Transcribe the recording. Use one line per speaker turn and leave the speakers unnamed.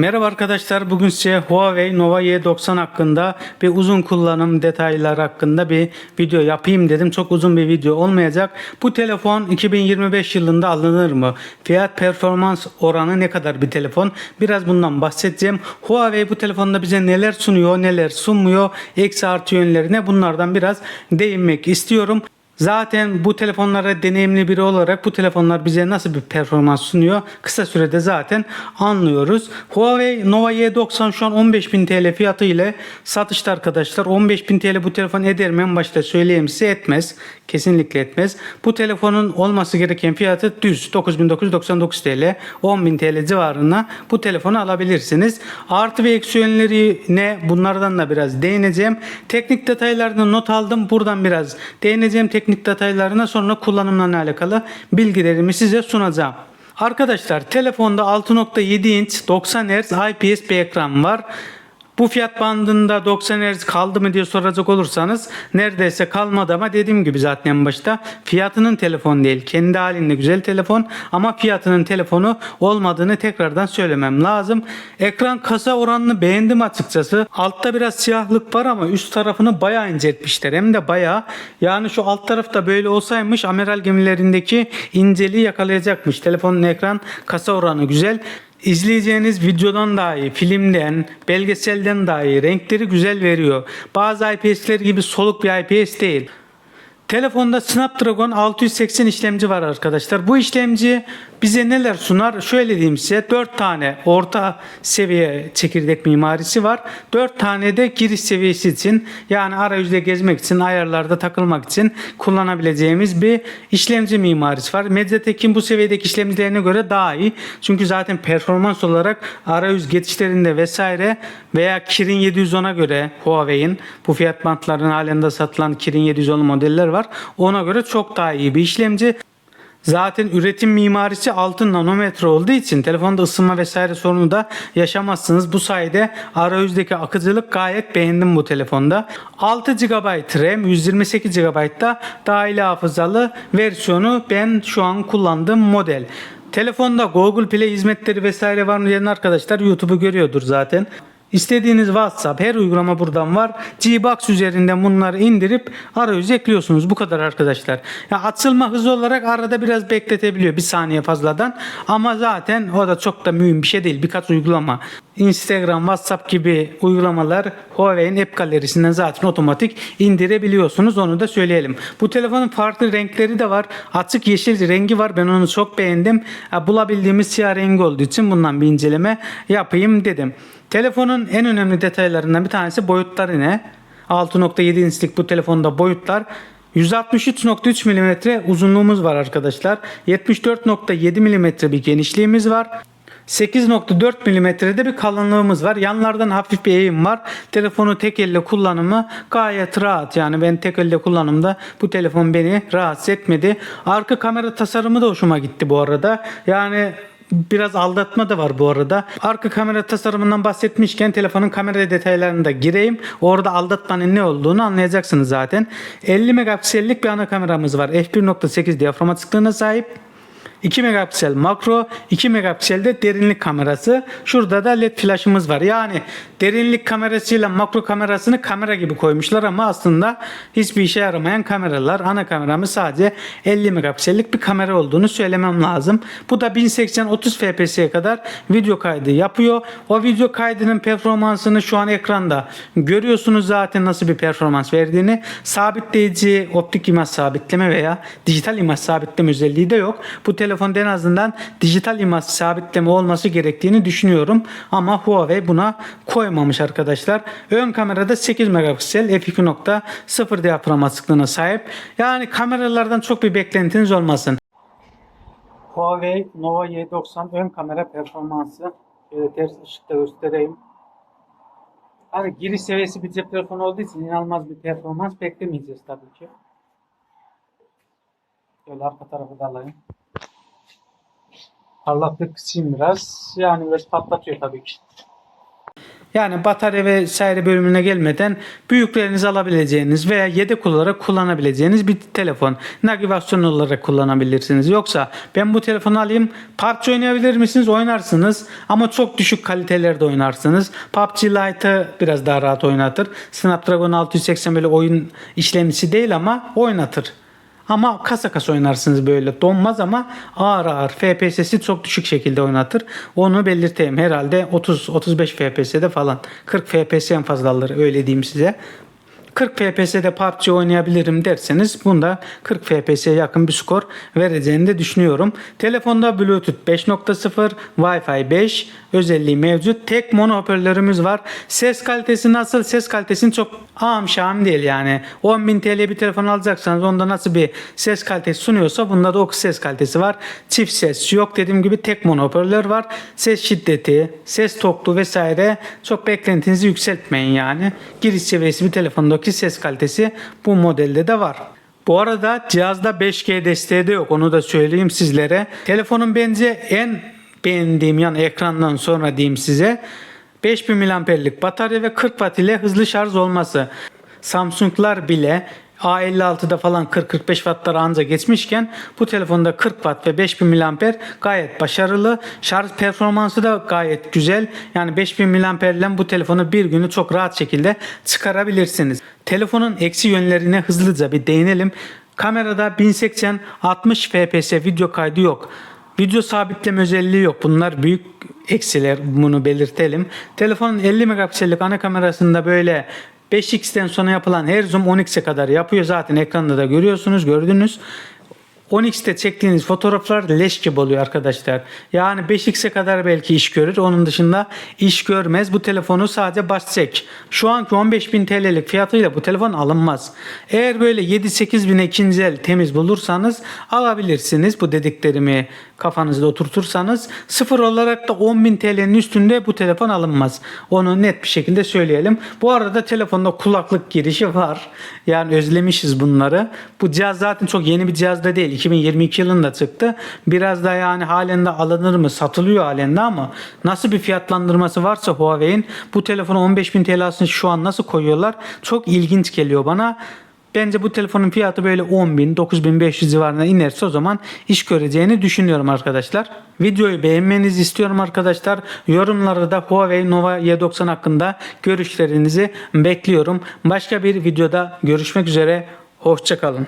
Merhaba arkadaşlar. Bugün size Huawei Nova Y90 hakkında bir uzun kullanım detaylar hakkında bir video yapayım dedim. Çok uzun bir video olmayacak. Bu telefon 2025 yılında alınır mı? Fiyat performans oranı ne kadar bir telefon? Biraz bundan bahsedeceğim. Huawei bu telefonda bize neler sunuyor, neler sunmuyor, eksi artı yönlerine bunlardan biraz değinmek istiyorum. Zaten bu telefonlara deneyimli biri olarak bu telefonlar bize nasıl bir performans sunuyor kısa sürede zaten anlıyoruz. Huawei Nova Y90 şu an 15.000 TL fiyatı ile satışta arkadaşlar. 15.000 TL bu telefon eder mi? En başta söyleyeyim size etmez. Kesinlikle etmez. Bu telefonun olması gereken fiyatı düz 9999 TL 10.000 TL civarına bu telefonu alabilirsiniz. Artı ve eksi yönleri ne? Bunlardan da biraz değineceğim. Teknik detaylarını not aldım. Buradan biraz değineceğim teknik detaylarına sonra kullanımla alakalı bilgilerimi size sunacağım. Arkadaşlar telefonda 6.7 inç 90 Hz IPS bir ekran var. Bu fiyat bandında 90 Hz kaldı mı diye soracak olursanız neredeyse kalmadı ama dediğim gibi zaten en başta fiyatının telefon değil. Kendi halinde güzel telefon ama fiyatının telefonu olmadığını tekrardan söylemem lazım. Ekran kasa oranını beğendim açıkçası. Altta biraz siyahlık var ama üst tarafını bayağı inceltmişler. Hem de bayağı. Yani şu alt tarafta böyle olsaymış amiral gemilerindeki inceliği yakalayacakmış. Telefonun ekran kasa oranı güzel. İzleyeceğiniz videodan daha iyi, filmden, belgeselden daha iyi. Renkleri güzel veriyor. Bazı IPS'ler gibi soluk bir IPS değil. Telefonda Snapdragon 680 işlemci var arkadaşlar. Bu işlemci bize neler sunar? Şöyle diyeyim size 4 tane orta seviye çekirdek mimarisi var. 4 tane de giriş seviyesi için yani arayüzde gezmek için ayarlarda takılmak için kullanabileceğimiz bir işlemci mimarisi var. Mediatek'in bu seviyedeki işlemcilerine göre daha iyi. Çünkü zaten performans olarak arayüz geçişlerinde vesaire veya Kirin 710'a göre Huawei'in bu fiyat bantlarının halinde satılan Kirin 710 modeller var. Ona göre çok daha iyi bir işlemci. Zaten üretim mimarisi 6 nanometre olduğu için telefonda ısınma vesaire sorunu da yaşamazsınız. Bu sayede arayüzdeki akıcılık gayet beğendim bu telefonda. 6 GB RAM 128 GB da dahili hafızalı versiyonu ben şu an kullandığım model. Telefonda Google Play hizmetleri vesaire var mı diyen arkadaşlar YouTube'u görüyordur zaten. İstediğiniz WhatsApp her uygulama buradan var. Gbox üzerinden bunları indirip arayüze ekliyorsunuz. Bu kadar arkadaşlar. Ya açılma hızı olarak arada biraz bekletebiliyor bir saniye fazladan. Ama zaten o da çok da mühim bir şey değil. Birkaç uygulama. Instagram, WhatsApp gibi uygulamalar Huawei'in App Galerisi'nden zaten otomatik indirebiliyorsunuz. Onu da söyleyelim. Bu telefonun farklı renkleri de var. Açık yeşil rengi var. Ben onu çok beğendim. Bulabildiğimiz siyah rengi olduğu için bundan bir inceleme yapayım dedim. Telefonun en önemli detaylarından bir tanesi boyutları ne? 6.7 inçlik bu telefonda boyutlar 163.3 mm uzunluğumuz var arkadaşlar. 74.7 mm bir genişliğimiz var. 8.4 mm'de bir kalınlığımız var. Yanlardan hafif bir eğim var. Telefonu tek elle kullanımı gayet rahat. Yani ben tek elle kullanımda bu telefon beni rahatsız etmedi. Arka kamera tasarımı da hoşuma gitti bu arada. Yani Biraz aldatma da var bu arada. Arka kamera tasarımından bahsetmişken telefonun kamera detaylarına da gireyim. Orada aldatmanın ne olduğunu anlayacaksınız zaten. 50 megapiksellik bir ana kameramız var. f1.8 diyafram sahip. 2 megapiksel makro, 2 megapiksel de derinlik kamerası. Şurada da led flaşımız var. Yani derinlik kamerasıyla makro kamerasını kamera gibi koymuşlar ama aslında hiçbir işe yaramayan kameralar. Ana kameramız sadece 50 megapiksellik bir kamera olduğunu söylemem lazım. Bu da 1080 30 fps'ye kadar video kaydı yapıyor. O video kaydının performansını şu an ekranda görüyorsunuz zaten nasıl bir performans verdiğini. Sabitleyici optik imaj sabitleme veya dijital imaj sabitleme özelliği de yok. Bu telefonda en azından dijital imaj sabitleme olması gerektiğini düşünüyorum. Ama Huawei buna koymamış arkadaşlar. Ön kamerada 8 megapiksel f2.0 diyafram açıklığına sahip. Yani kameralardan çok bir beklentiniz olmasın. Huawei Nova Y90 ön kamera performansı. Şöyle ters ışıkta göstereyim. Hani giriş seviyesi bir cep telefonu olduğu için inanılmaz bir performans beklemeyeceğiz tabii ki. Şöyle arka tarafı da alayım. Parlaklık kısayım biraz. Yani biraz patlatıyor tabii ki. Yani batarya vesaire bölümüne gelmeden büyüklerinizi alabileceğiniz veya yedek olarak kullanabileceğiniz bir telefon. Navigasyon olarak kullanabilirsiniz. Yoksa ben bu telefonu alayım PUBG oynayabilir misiniz? Oynarsınız ama çok düşük kalitelerde oynarsınız. PUBG Lite'ı biraz daha rahat oynatır. Snapdragon 680 böyle oyun işlemcisi değil ama oynatır. Ama kasa kasa oynarsınız böyle. Donmaz ama ağır ağır. FPS'si çok düşük şekilde oynatır. Onu belirteyim. Herhalde 30-35 FPS'de falan. 40 FPS en fazla alır öyle diyeyim size. 40 FPS'de PUBG oynayabilirim derseniz bunda 40 FPS'ye yakın bir skor vereceğini de düşünüyorum. Telefonda Bluetooth 5.0, Wi-Fi 5 özelliği mevcut. Tek mono hoparlörümüz var. Ses kalitesi nasıl? Ses kalitesini çok ağam şahım değil yani. 10.000 TL bir telefon alacaksanız onda nasıl bir ses kalitesi sunuyorsa bunda da o ses kalitesi var. Çift ses yok dediğim gibi tek mono hoparlör var. Ses şiddeti, ses tokluğu vesaire çok beklentinizi yükseltmeyin yani. Giriş seviyesi bir telefondaki ses kalitesi bu modelde de var. Bu arada cihazda 5G desteği de yok onu da söyleyeyim sizlere. Telefonun bence en beğendiğim yan ekrandan sonra diyeyim size 5000 mAh'lik batarya ve 40 Watt ile hızlı şarj olması. Samsung'lar bile A56'da falan 40-45 wattlara anca geçmişken bu telefonda 40 watt ve 5000 mAh gayet başarılı. Şarj performansı da gayet güzel. Yani 5000 mAh ile bu telefonu bir günü çok rahat şekilde çıkarabilirsiniz. Telefonun eksi yönlerine hızlıca bir değinelim. Kamerada 1080 60 fps video kaydı yok. Video sabitleme özelliği yok. Bunlar büyük eksiler bunu belirtelim. Telefonun 50 megapiksellik ana kamerasında böyle 5x'ten sonra yapılan her zoom 10x'e kadar yapıyor. Zaten ekranda da görüyorsunuz, gördünüz. 10x'te çektiğiniz fotoğraflar leş gibi oluyor arkadaşlar. Yani 5x'e kadar belki iş görür. Onun dışında iş görmez. Bu telefonu sadece baş çek. Şu anki 15.000 TL'lik fiyatıyla bu telefon alınmaz. Eğer böyle 7-8 bin ikinci el temiz bulursanız alabilirsiniz. Bu dediklerimi kafanızda oturtursanız sıfır olarak da 10.000 TL'nin üstünde bu telefon alınmaz. Onu net bir şekilde söyleyelim. Bu arada telefonda kulaklık girişi var. Yani özlemişiz bunları. Bu cihaz zaten çok yeni bir cihaz da değil. 2022 yılında çıktı. Biraz da yani halen de alınır mı? Satılıyor halen de ama nasıl bir fiyatlandırması varsa Huawei'in bu telefonu 15.000 TL'sini şu an nasıl koyuyorlar? Çok ilginç geliyor bana. Bence bu telefonun fiyatı böyle 10.000 9500 civarına inerse o zaman iş göreceğini düşünüyorum arkadaşlar. Videoyu beğenmenizi istiyorum arkadaşlar. Yorumlarda da Huawei Nova Y90 hakkında görüşlerinizi bekliyorum. Başka bir videoda görüşmek üzere. Hoşçakalın.